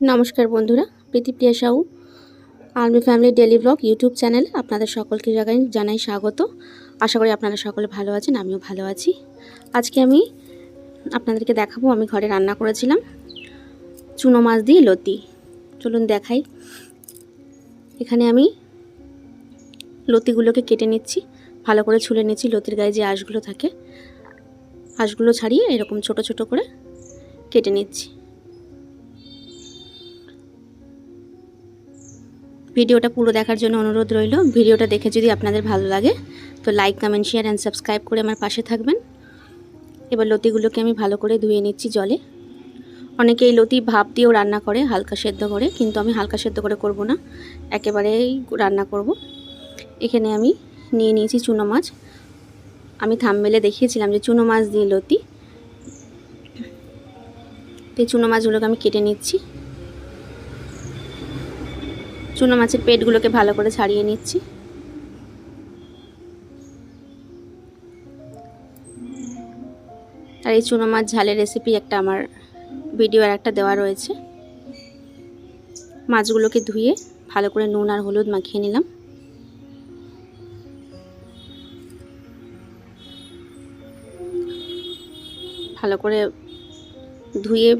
নমস্কার বন্ধুরা Pritipriya Sau army family daily blog YouTube চ্যানেলে আপনাদের সকলকে জায়গায় জানাই স্বাগত। আশা করি আপনারা সকলে ভালো আছেন, আমিও ভালো আছি। আজকে আমি আপনাদেরকে দেখাবো, আমি ঘরে রান্না করেছিলাম চুনো মাছ দিয়ে লতি। চলুন দেখাই। এখানে আমি লতিগুলোকে কেটে নিচ্ছি, ভালো করে ছুলে নিচ্ছি, লতির গায়ে যে আঁশগুলো থাকে, আঁশগুলো ছাড়িয়ে এরকম ছোট ছোট করে কেটে নিচ্ছি। ভিডিওটা পুরো দেখার জন্য অনুরোধ রইল। ভিডিওটা দেখে যদি আপনাদের ভালো লাগে, তো like comment share and subscribe করে আমার পাশে থাকবেন। এবার লতিগুলোকে আমি ভালো করে ধুয়ে নিচ্ছি জলে। অনেকে এই লতি ভাপ দিয়েও রান্না করে, হালকা সেদ্ধ করে, কিন্তু আমি হালকা সেদ্ধ করে করব না। একেবারেই রান্না করব। এখানে আমি নিয়ে নিয়েছি চুনো মাছ। আমি থামমেলে দেখিয়েছিলাম যে চুনো মাছ দিয়ে লতি। এই চুনো মাছগুলোকে আমি কেটে নিচ্ছি। চুনো মাছের পেটগুলোকে ভালো করে ছাড়িয়ে নিচ্ছি। আর এই চুনো মাছ ঝালের রেসিপি একটা আমার ভিডিও আর একটা দেওয়া রয়েছে। মাছগুলোকে ধুয়ে ভালো করে নুন আর হলুদ মাখিয়ে নিলাম। ভালো করে ধুয়ে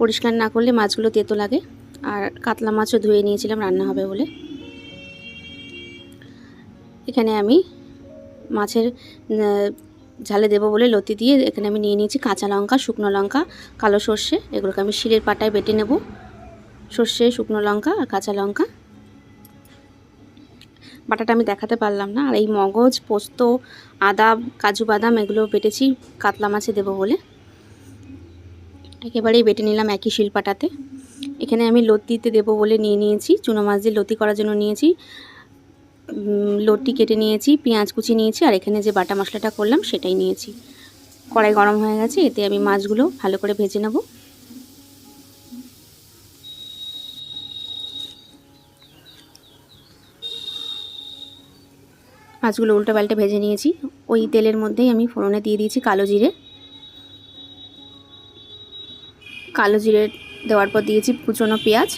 পরিষ্কার না করলে মাছগুলো তেতো লাগে। আর কাতলা মাছও ধুয়ে নিয়েছিলাম, রান্না হবে বলে। এখানে আমি মাছের ঝালে দেবো বলে লতি দিয়ে এখানে আমি নিয়ে নিয়েছি কাঁচা লঙ্কা, শুকনো লঙ্কা, কালো সর্ষে। এগুলোকে আমি শিলের পাটায় বেটে নেব। সর্ষে, শুকনো লঙ্কা আর কাঁচা লঙ্কা। বাটাটা আমি দেখাতে পারলাম না। আর এই মগজ, পোস্ত আদা কাজু বাদাম এগুলো বেটেছি কাতলা মাছে দেবো বলে। একেবারেই বেটে নিলাম একই শিলপাটাতে। এখানে আমি লতিতে দেবো বলে নিয়ে নিয়েছি, চুনো মাছ দিয়ে লতি করার জন্য নিয়েছি। লতি কেটে নিয়েছি, পেঁয়াজ কুচি নিয়েছি, আর এখানে যে বাটা মশলাটা করলাম সেটাই নিয়েছি। কড়াই গরম হয়ে গেছে, এতে আমি মাছগুলো ভালো করে ভেজে নেব। মাছগুলো উল্টো পাল্টে ভেজে নিয়েছি। ওই তেলের মধ্যেই আমি ফোড়নে দিয়ে দিয়েছি কালো জিরে। কালো জিরে দেওয়ার পর দিয়েছি কুচনো পেঁয়াজ।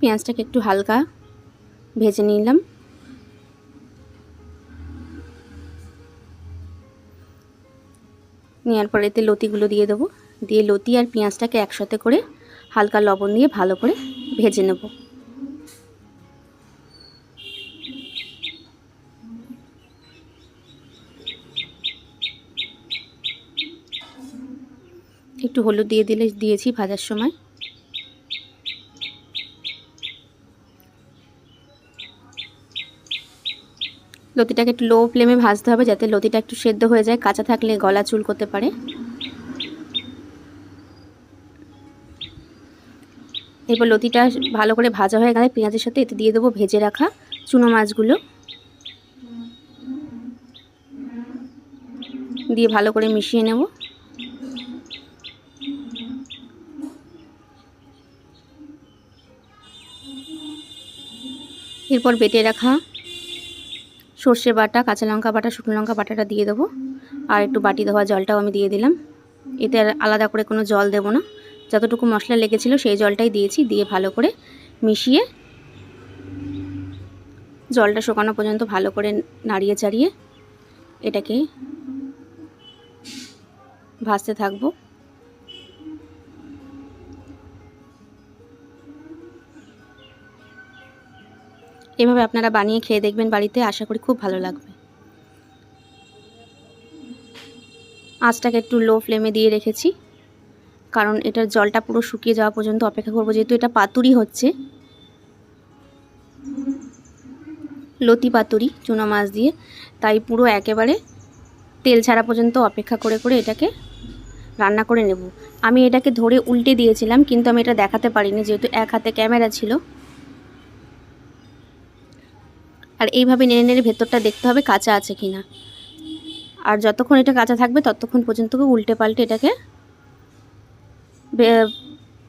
পেঁয়াজটাকে একটু হালকা ভেজে নিলাম। নেওয়ার পরে এতে লতিগুলো দিয়ে দেবো। দিয়ে লতি আর পেঁয়াজটাকে একসাথে করে হালকা লবণ দিয়ে ভালো করে ভেজে নেব। একটু হলুদ দিয়ে দিলে দিয়েছি ভাজার সময়। লতিটাকে একটু লো ফ্লেমে ভাজতে হবে যাতে লতিটা একটু সেদ্ধ হয়ে যায়, কাঁচা থাকলে গলা চুল করতে পারে। এরপর লতিটা ভালো করে ভাজা হয়ে গেলে পেঁয়াজের সাথে এতে দিয়ে দেবো ভেজে রাখা চুনো মাছগুলো। দিয়ে ভালো করে মিশিয়ে নেব। এরপর বেটে রাখা সর্ষে বাটা, কাঁচা লঙ্কা বাটা, শুকনো লঙ্কা বাটাটা দিয়ে দেবো। আর একটু বাটি দেওয়া জলটাও আমি দিয়ে দিলাম। এতে আলাদা করে কোনো জল দেব না। যতটুকু মশলা লেগেছিল সেই জলটাই দিয়েছি, দিয়ে ভালো করে মিশিয়ে জলটা শুকানো পর্যন্ত ভালো করে নাড়িয়ে চাড়িয়ে এটাকে ভাজতে থাকব। এভাবে আপনারা বানিয়ে খেয়ে দেখবেন বাড়িতে, আশা করি খুব ভালো লাগবে। আঁচটাকে একটু লো ফ্লেমে দিয়ে রেখেছি, কারণ এটার জলটা পুরো শুকিয়ে যাওয়া পর্যন্ত অপেক্ষা করব, যেহেতু এটা পাতুরি হচ্ছে। লতি পাতুরি, চুনা মাছ দিয়ে, তাই পুরো একেবারে তেল ছাড়া পর্যন্ত অপেক্ষা করে করে এটাকে রান্না করে নেব। আমি এটাকে ধরে উল্টে দিয়েছিলাম, কিন্তু আমি এটা দেখাতে পারিনি, যেহেতু এক হাতে ক্যামেরা ছিল। আর এইভাবে নেড়ে নেড়ে ভেতরটা দেখতে হবে কাঁচা আছে কি না আর যতক্ষণ এটা কাঁচা থাকবে ততক্ষণ পর্যন্ত উল্টে পাল্টে এটাকে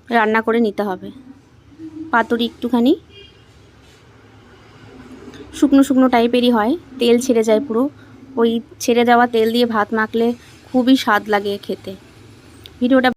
রান্না করে নিতে হবে। পাতুরি একটুখানি। শুকনো শুকনো টাইপেরই হয়, তেল ছেড়ে যায় পুরো। ওই ছেড়ে যাওয়া তেল দিয়ে ভাত মাখলে খুবই স্বাদ লাগে খেতে। ভিডিওটা